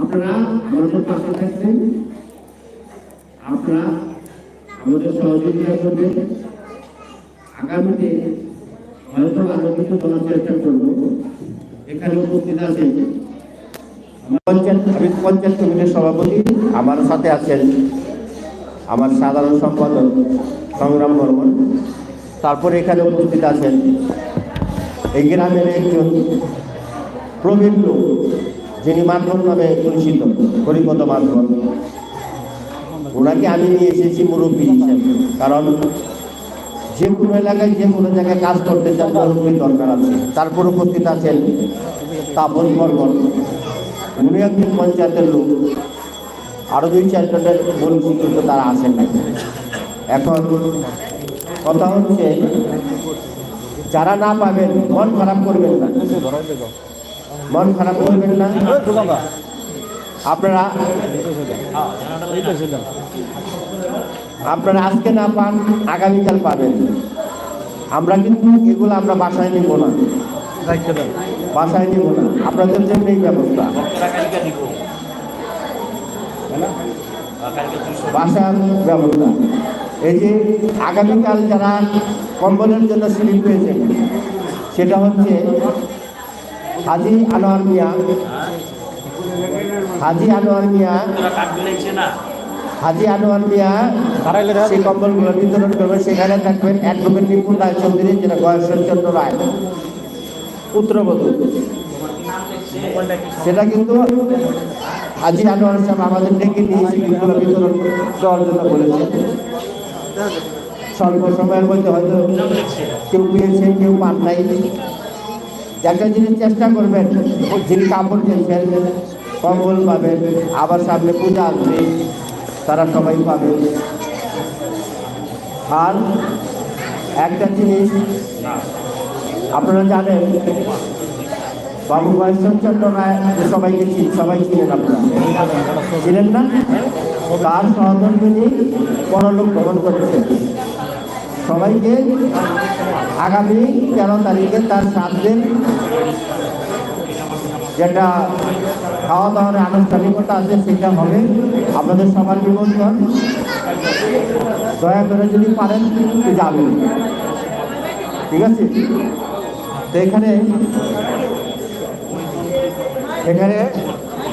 আপনারা আমাদের পাশে থাকবেন, আপনারা আমাদের সহযোগিতা করবেন। আগামীতে হয়তো আরও কিছু বলার চেষ্টা করব। এখানে উপস্থিত আছেন পঞ্চায়েত পঞ্চায়েত কমিটির সভাপতি। আমার সাথে আছেন আমার সাধারণ সম্পাদক সংগ্রাম বর্মন। তারপরে এখানে উপস্থিত আছেন এই গ্রামের একজন প্রবীণ লোক, যিনি মাধ্যম নামে পরিচিত হরিপদ মাধ্যম। ওনাকে আমি নিয়ে এসেছি মুরব্বী হিসেবে, কারণ যে কোনো এলাকায়, যে কোনো জায়গায় কাজ করতে চান, মুরব্বীর দরকার আছে। তারপর উপস্থিত আছেন তাপস বর্মন। উনি একজন পঞ্চায়েতের লোক। আরও দুই চারজনের বলছি কিন্তু তারা আসেন না। এখন কথা হচ্ছে, যারা না পাবেন, মন খারাপ করবেন না। মন খারাপ করবেন না। আপনারা আপনারা আজকে না পান আগামীকাল পাবেন। আমরা কিন্তু এগুলো আমরা বাসায় নিব না। বাসায় নিব না। আপনাদের জন্য এই ব্যবস্থা। বাসার ব্যবস্থা। এই যে আগামীকাল যারা কম্বলের জন্য সিলিপ পেয়েছেন সেটা হচ্ছে হাজি আনোয়ার মিয়া। হাজি আনোয়ার মিয়া। হাজি আনোয়ার মিয়া সেই কম্বলগুলো বিতরণ করবে। সেখানে থাকবেন অ্যাডভোকেট নিপুণ রায় চৌধুরী যেটা গয়েশ্বরচন্দ্র রায়। পুত্রবধূ। সেটা কিন্তু হাজি আনোয়ার সাহেব আমাদের ডেকে নিয়ে সিলিপগুলো বিতরণ দেওয়ার জন্য বলেছে। স্বল্প সময়ের মধ্যে হয়তো কেউ পেয়েছে কেউ পান নাই। একটা জিনিস চেষ্টা করবেন যিনি কাপড় কিনছেন কম্বল পাবেন, আবার সামনে পূজা আসবে, তারা সবাই পাবে। আর একটা জিনিস, আপনারা জানেন, বাবু বাইশ্বরচন্দ্র রায় সবাইকে চিন, সবাই চিনেন আপনারা। ছিলেন না? তার সহধর্মিনী পরলোক ভ্রমণ করেছেন। সবাইকে আগামী তেরো তারিখে তার সাত দিন যেটা খাওয়া দাওয়ার আনুষ্ঠানিকতা আছে সেটা হবে। আপনাদের সবার নিমন্ত্রণ। দয়া করে যদি পারেন যাবেন। ঠিক আছে? তো এখানে এখানে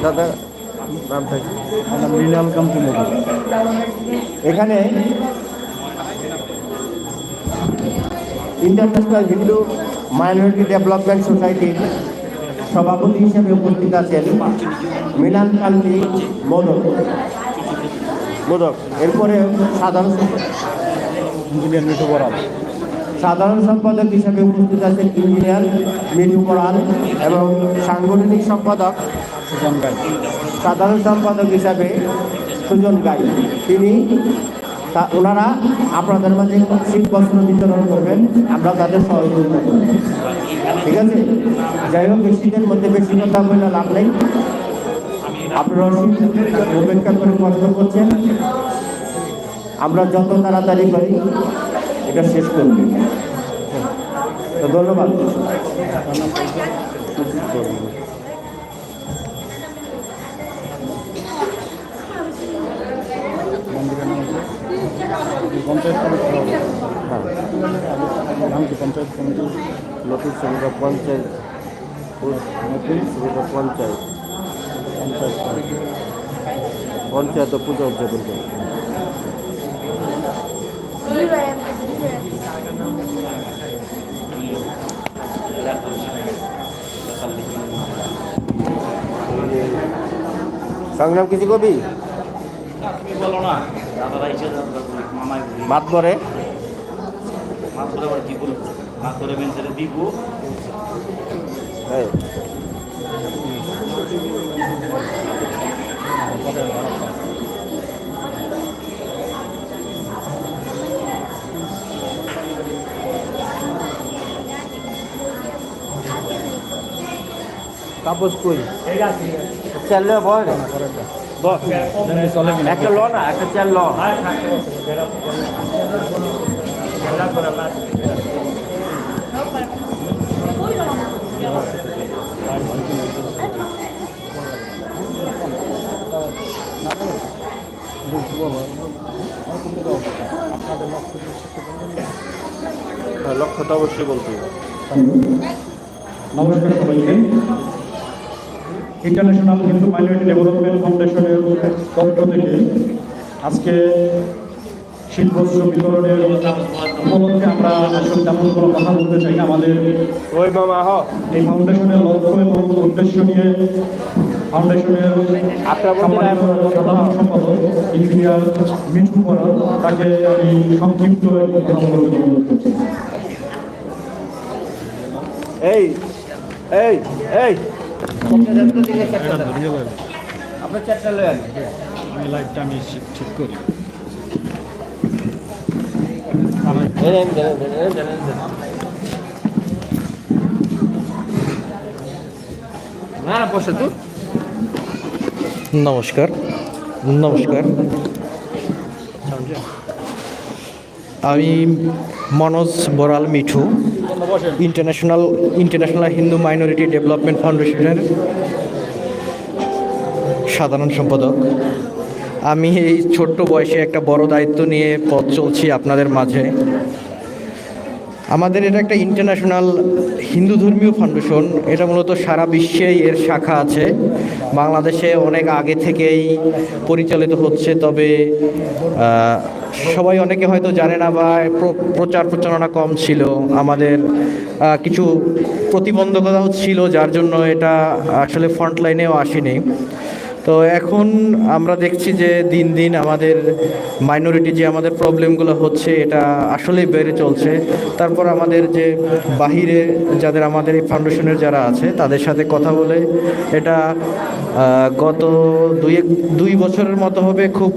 দাদা নাম থাকে মৃণাল কামতি এখানে ইন্টারন্যাশনাল হিন্দু মাইনরিটি ডেভেলপমেন্ট সোসাইটির সভাপতি হিসেবে উপস্থিত আছেন মিলান কান্তি মোদক। মোদক এরপরে সাধারণ সাধারণ সম্পাদক হিসেবে উপস্থিত আছেন ইঞ্জিনিয়ার মিঠু পড়াল এবং সাংগঠনিক সম্পাদক সুজন গাই। সাধারণ সম্পাদক হিসাবে সুজন গাই। তিনি তা ওনারা আপনাদের মাঝে শীত বস্ত্র বিতরণ করবেন, আমরা তাদের সহযোগিতা করব। ঠিক আছে? যাই হোক, শীতের মধ্যে বেশি কথা বলে লাভ নেই। আপনারা শীত অপেক্ষা করে কষ্ট করছেন। আমরা যত তাড়াতাড়ি পারি এটা শেষ করব। তো ধন্যবাদ মন্দিরের নাম কি পঞ্চায়েত কমিটি হ্যাঁ। নাম কি পঞ্চায়েত কমিটি? নতুন সুবিধা পঞ্চায়েত। নতুন সুবিধা পঞ্চায়েত। পঞ্চায়েত পঞ্চায়েত পূজা উদযাপন করে। সংগ্রাম কিছু কবি? বলো না। মামাই করে মাছ করে আবার কি করব মাছ করে বেঞ্চে দিব। তাপস কই চাল চলে কিনা একটা ল না একটা চেয়ার ল। হ্যাঁ, লক্ষ্যটা অবশ্যই বলতে নমস্কার সবাইকে। ইন্টারন্যাশনাল হিন্দু মাইনরিটি ডেভেলপমেন্ট ফাউন্ডেশনের পক্ষ থেকে আজকে শীতবস্ত্র বিতরণের উপলক্ষে আমরা আসলে তেমন কোনো কথা বলতে চাই। না আমাদের এই ফাউন্ডেশনের লক্ষ্য এবং উদ্দেশ্য নিয়ে ফাউন্ডেশনের সাধারণ সম্পাদক ইঞ্জিনিয়ার মিঠু করা তাকে আমি সংক্ষিপ্ত এই এই করছি আমি লাইভটা আমি ঠিক করি নমস্কার। নমস্কার। আমি Manoj Boral Mithu. International international Hindu minority development ফাউন্ডেশনের সাধারণ সম্পাদক। আমি এই ছোট্ট বয়সে একটা বড় দায়িত্ব নিয়ে পথ চলছি আপনাদের মাঝে। আমাদের এটা একটা ইন্টারন্যাশনাল হিন্দু ধর্মীয় ফাউন্ডেশন এটা মূলত সারা বিশ্বেই এর শাখা আছে। বাংলাদেশে অনেক আগে থেকেই পরিচালিত হচ্ছে, তবে সবাই অনেকে হয়তো জানে না বা প্র- প্রচার প্রচারণা কম ছিল। আমাদের কিছু প্রতিবন্ধকতাও ছিল, যার জন্য এটা আসলে ফ্রন্টলাইনেও আসেনি। তো এখন আমরা দেখছি যে দিন দিন আমাদের মাইনরিটি যে আমাদের প্রবলেমগুলো হচ্ছে, এটা আসলেই বেড়ে চলছে। তারপর আমাদের যে বাহিরে যাদের আমাদের এই ফাউন্ডেশনের যারা আছে, তাদের সাথে কথা বলে এটা গত দুই দুই বছরের মতো হবে, খুব